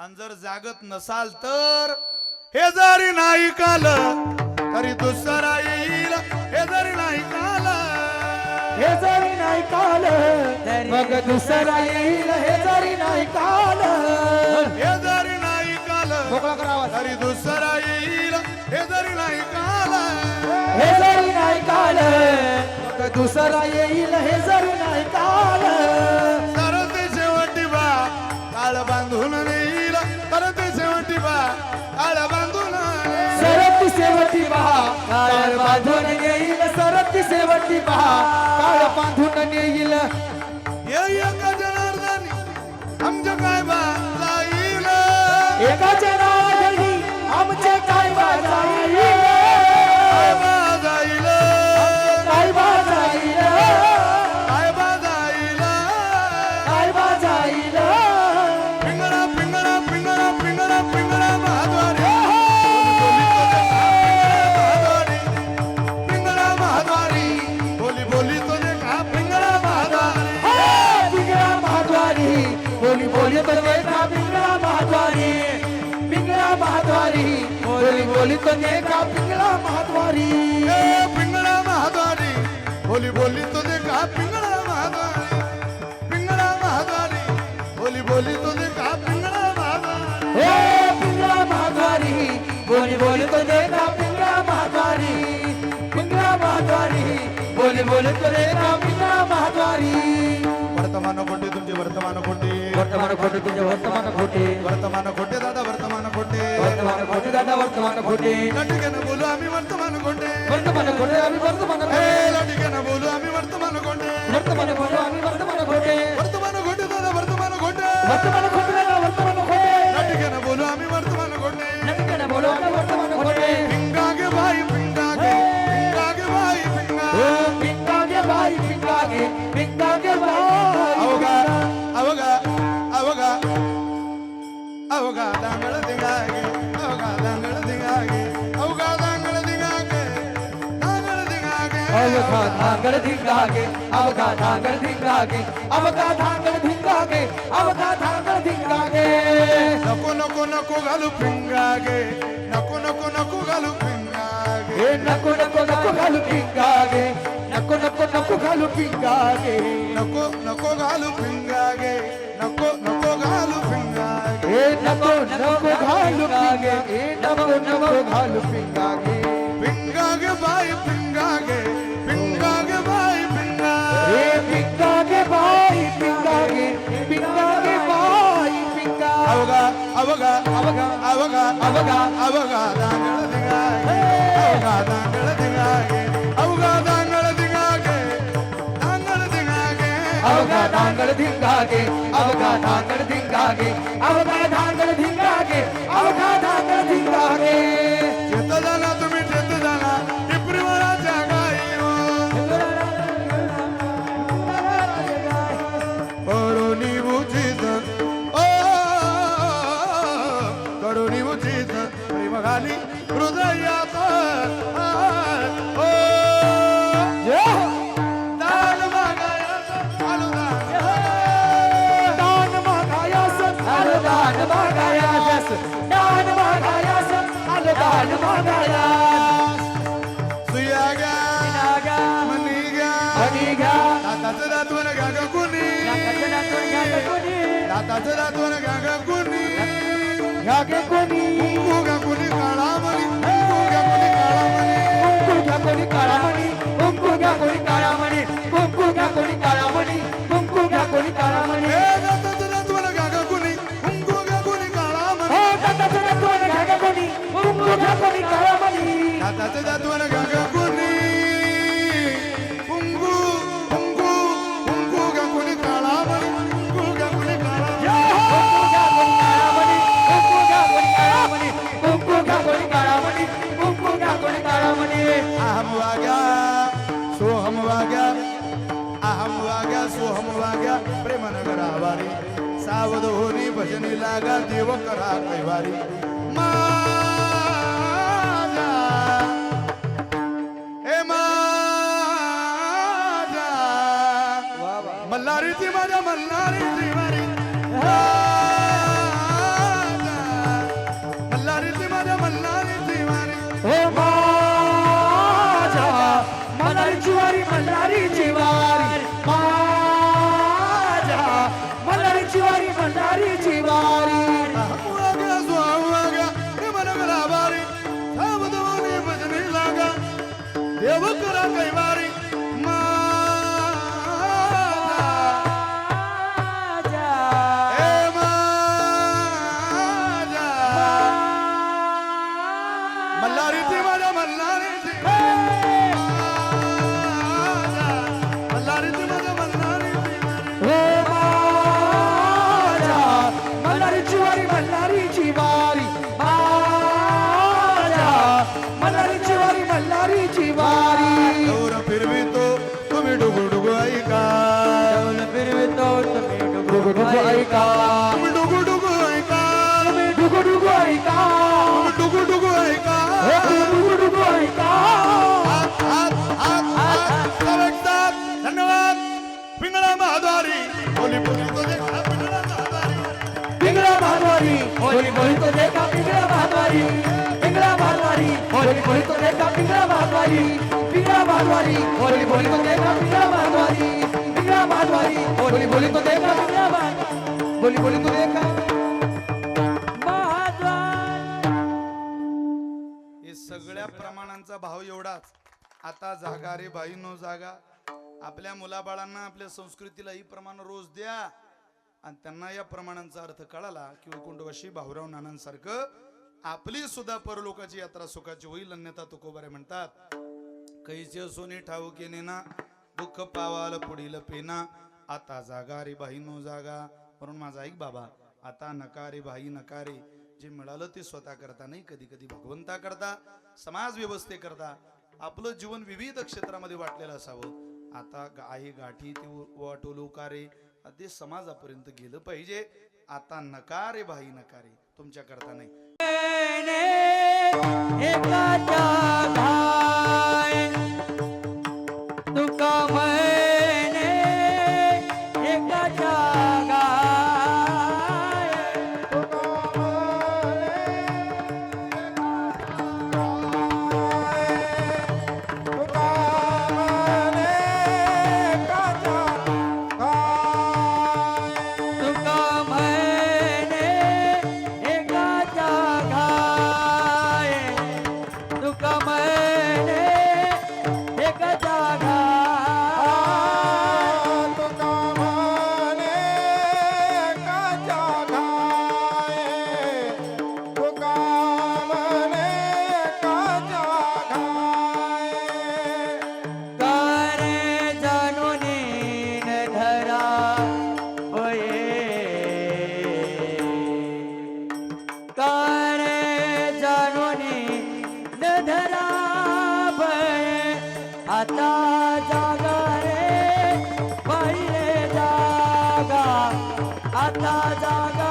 आणि जर जागत नसाल तर हे जरी नाही काल तरी दुसरा येईल. हे जरी नाही काल हे जरी नाही काल मग दुसरा येईल. हे जरी नाही काल हे जरी नाही काल तरी दुसरा येईल. हे जरी नाही काल हे जरी नाही काल मग दुसरा येईल. प्रतिभा काळ बांधून येईल बोली बोली तो देखा पिंगळा महाद्वारी. ए पिंगळा महाद्वारी. बोली बोली तो देखा पिंगळा महाद्वारी? पिंगळा महाद्वारी. बोली बोली तो देखा पिंगळा महाद्वारी? हे पिंगळा महाद्वारी. बोली बोली तो देखा पिंगळा महाद्वारी? पिंगळा महाद्वारी. बोली बोली तो देखा पिंगळा महाद्वारी? वर्तमान खोटे तुमचे वर्तमान खोटे वर्तमान खोटे तुझे वर्तमान खोटे वर्तमान खोटे दादा वर्तमान खोटे दादा वर्तमान खोटे लटिकेनं बोलू आम्ही वर्तमान खोटे वर्तमान खोटे आम्ही वर्तमान ए खोटे अवघा धांगड धिंगागे अवघा धांगड धिंगागे अवघा धांगड धिंगागे अवघा धांगड धिंगागे नको नको नको घालू पिंगागे नको नको नको घालू पिंगागे हे नको नको नको घालू पिंगागे नको नको नको घालू पिंगागे नको नको घालू पिंगागे नको नको घालू पिंगागे हे नको नको घालू पिंगागे हे नको नको घालू पिंगागे पिंगागे बाई पिंगागे अवगा अवगा अवघा अवगा अवघा अवगा दांगळ दिंगागे अवगा दांगळ दिंगागे अवगा दांगळ दिंगागे दांगळ दिंगागे अवघा घ्या दाताचं दातवण घ्या ग कुणी. नाकाचं नातून घ्या ग कोणी. दाताचं दातवण घ्या ग कुणी. घ्या गे कोणी. कुंकू घ्या कुणी काळा मणी कुंकू घ्या कुणी काळा मणी कुंकू घ्या कोणी काळा मणी कुंकू घ्या कोणी काळा मणी नगरावारी सावध होनी भजनी लागा देव करा कैवारी. मा ఎవుకురా కైవారి डुगु डुगु ऐका डुगु डुगु ऐका डुगु डुगु ऐका डुगु डुगु ऐका डुगु डुगु ऐका धन्यवाद पिंगळा महाद्वारी बोली बोली तो देखा पिंगळा महाद्वारी बोली बोली तो देखा पिंगळा महाद्वारी पिंगळा महाद्वारी बोली बोली तो देखा पिंगळा महाद्वारी पिंगळा महाद्वारी बोली बोली तो देखा पिंगळा महाद्वारी बोली बोली तो देखा। बोली बोली तो देखा। हे सगळ्या प्रमाणांचा भाव एवढाच. आता जागा रे बाई नो जागा. आपल्या मुलाबाळांना आपल्या संस्कृतीला ही प्रमाण रोज द्या. आणि त्यांना या प्रमाणांचा अर्थ कळाला की उकुंडवाशी भाऊराव नानांसारखं आपली सुद्धा परलोकाची यात्रा सुखाची होईल अन्यथा तुकोबारे म्हणतात कैसे सोनी ठाऊके नेना दुःख पावाल पुढील पेना. आता जागा रे बाईनो जागा. म्हणून माझा ऐक बाबा आता नकारे भाई नकारे जे मिळालं ते स्वतः करता नाही कधी कधी भगवंता करता समाज व्यवस्थे करता. आपलं जीवन विविध क्षेत्रामध्ये वाटलेलं असावं. आता आहे गाठी ते उ- वाटोलो कारे ते समाजापर्यंत गेलं पाहिजे. आता नकारे भाई नकारे तुमच्या करता नाही. आता जागा पहिले जागा